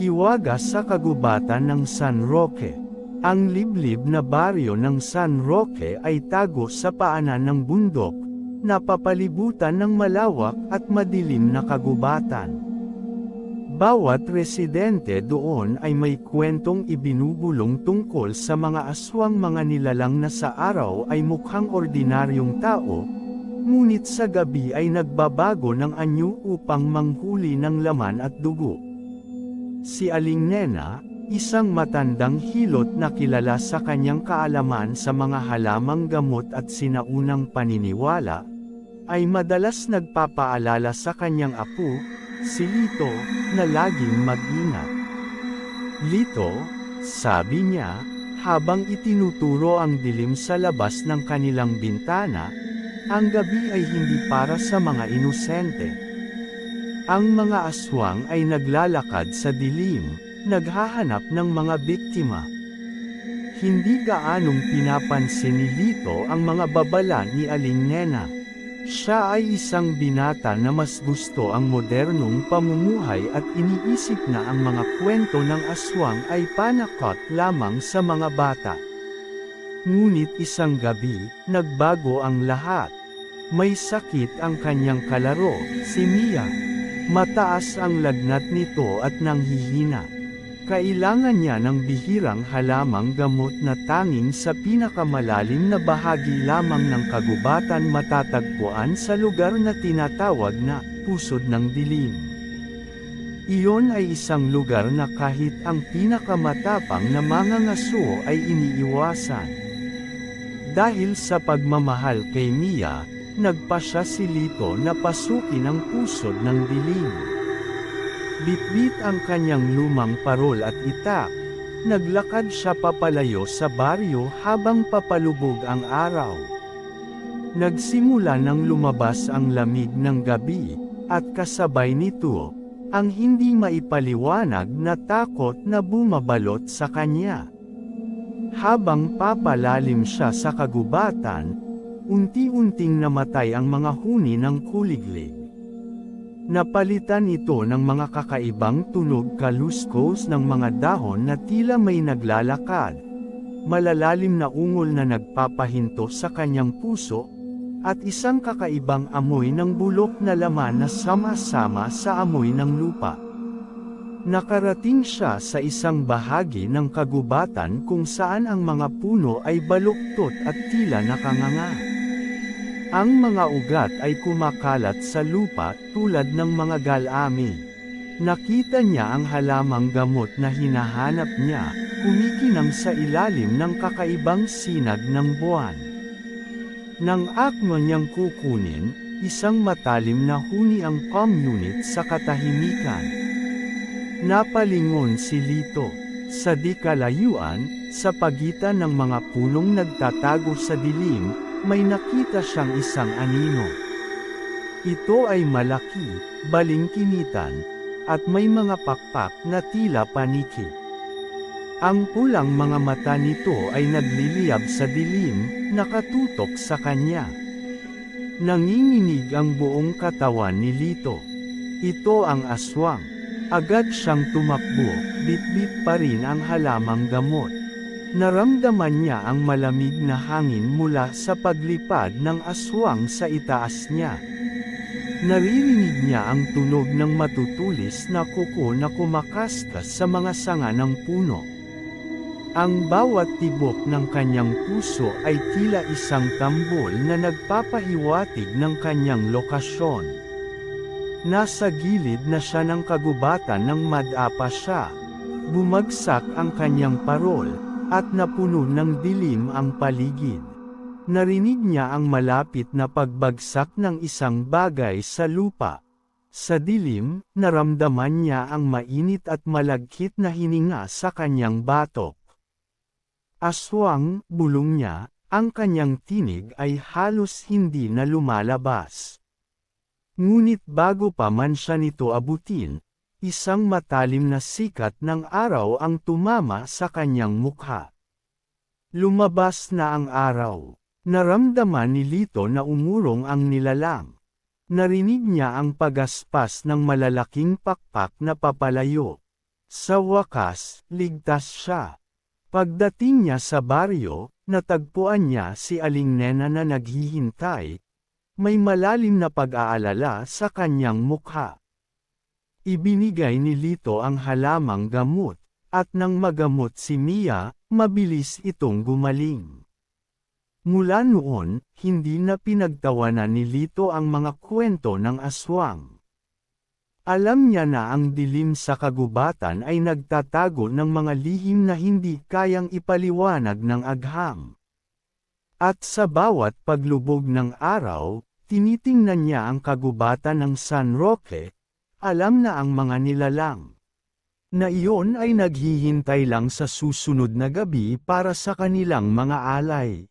Hiwaga sa kagubatan ng San Roque. Ang liblib na baryo ng San Roque ay tago sa paanan ng bundok, napapalibutan ng malawak at madilim na kagubatan. Bawat residente doon ay may kwentong ibinubulong tungkol sa mga aswang mga nilalang na sa araw ay mukhang ordinaryong tao, ngunit sa gabi ay nagbabago ng anyo upang manghuli ng laman at dugo. Si Aling Nena, isang matandang hilot na kilala sa kanyang kaalaman sa mga halamang gamot at sinaunang paniniwala, ay madalas nagpapaalala sa kanyang apo, si Lito, na laging mag-ingat. Lito, sabi niya, habang itinuturo ang dilim sa labas ng kanilang bintana, ang gabi ay hindi para sa mga inosente. Ang mga aswang ay naglalakad sa dilim, naghahanap ng mga biktima. Hindi gaanong pinapansin ni Lito ang mga babala ni Aling Nena. Siya ay isang binata na mas gusto ang modernong pamumuhay at iniisip na ang mga kwento ng aswang ay panakot lamang sa mga bata. Ngunit isang gabi, nagbago ang lahat. May sakit ang kanyang kalaro, si Mia. Mataas ang lagnat nito at nanghihina. Kailangan niya ng bihirang halamang gamot na tanging sa pinakamalalim na bahagi lamang ng kagubatan matatagpuan sa lugar na tinatawag na pusod ng dilim. Iyon ay isang lugar na kahit ang pinakamatapang na mga ngaso ay iniiwasan. Dahil sa pagmamahal kay Mia, nagpa siya si Lito na pasukin ang pusod ng dilim. Bitbit ang kanyang lumang parol at itak, naglakad siya papalayo sa baryo habang papalubog ang araw. Nagsimula nang lumabas ang lamig ng gabi, at kasabay nito, ang hindi maipaliwanag na takot na bumabalot sa kanya. Habang papalalim siya sa kagubatan, unti-unting namatay ang mga huni ng kuliglig. Napalitan ito ng mga kakaibang tunog kaluskos ng mga dahon na tila may naglalakad, malalalim na ungol na nagpapahinto sa kanyang puso, at isang kakaibang amoy ng bulok na laman na sama-sama sa amoy ng lupa. Nakarating siya sa isang bahagi ng kagubatan kung saan ang mga puno ay baluktot at tila nakanganga. Ang mga ugat ay kumakalat sa lupa tulad ng mga galami. Nakita niya ang halamang gamot na hinahanap niya, kumikinang sa ilalim ng kakaibang sinag ng buwan. Nang akmo niyang kukunin, isang matalim na huni ang palm unit sa katahimikan. Napalingon si Lito. Sa di kalayuan, sa pagitan ng mga punong nagtatago sa dilim, may nakita siyang isang anino. Ito ay malaki, balingkinitan, at may mga pakpak na tila paniki. Ang pulang mga mata nito ay nagliliyab sa dilim, nakatutok sa kanya. Nanginginig ang buong katawan ni Lito. Ito ang aswang. Agad siyang tumakbo, bitbit pa rin ang halamang gamot. Naramdaman niya ang malamig na hangin mula sa paglipad ng aswang sa itaas niya. Naririnig niya ang tunog ng matutulis na kuko na kumakaskas sa mga sanga ng puno. Ang bawat tibok ng kanyang puso ay tila isang tambol na nagpapahiwatig ng kanyang lokasyon. Nasa gilid na siya ng kagubatan ng madapa siya. Bumagsak ang kanyang parol, at napuno ng dilim ang paligid. Narinig niya ang malapit na pagbagsak ng isang bagay sa lupa. Sa dilim, naramdaman niya ang mainit at malagkit na hininga sa kanyang batok. Aswang, bulong niya, ang kanyang tinig ay halos hindi na lumalabas. Ngunit bago pa man siya nito abutin, isang matalim na sikat ng araw ang tumama sa kanyang mukha. Lumabas na ang araw. Naramdaman ni Lito na umurong ang nilalang. Narinig niya ang pagaspas ng malalaking pakpak na papalayo. Sa wakas, ligtas siya. Pagdating niya sa baryo, natagpuan niya si Aling Nena na naghihintay. May malalim na pag-aalala sa kanyang mukha. Ibinigay ni Lito ang halamang gamot, at nang magamot si Mia, mabilis itong gumaling. Mula noon, hindi na pinagtawanan ni Lito ang mga kwento ng aswang. Alam niya na ang dilim sa kagubatan ay nagtatago ng mga lihim na hindi kayang ipaliwanag ng agham. At sa bawat paglubog ng araw, tinitingnan niya ang kagubatan ng San Roque, alam na ang mga nilalang. Na iyon ay naghihintay lang sa susunod na gabi para sa kanilang mga alay.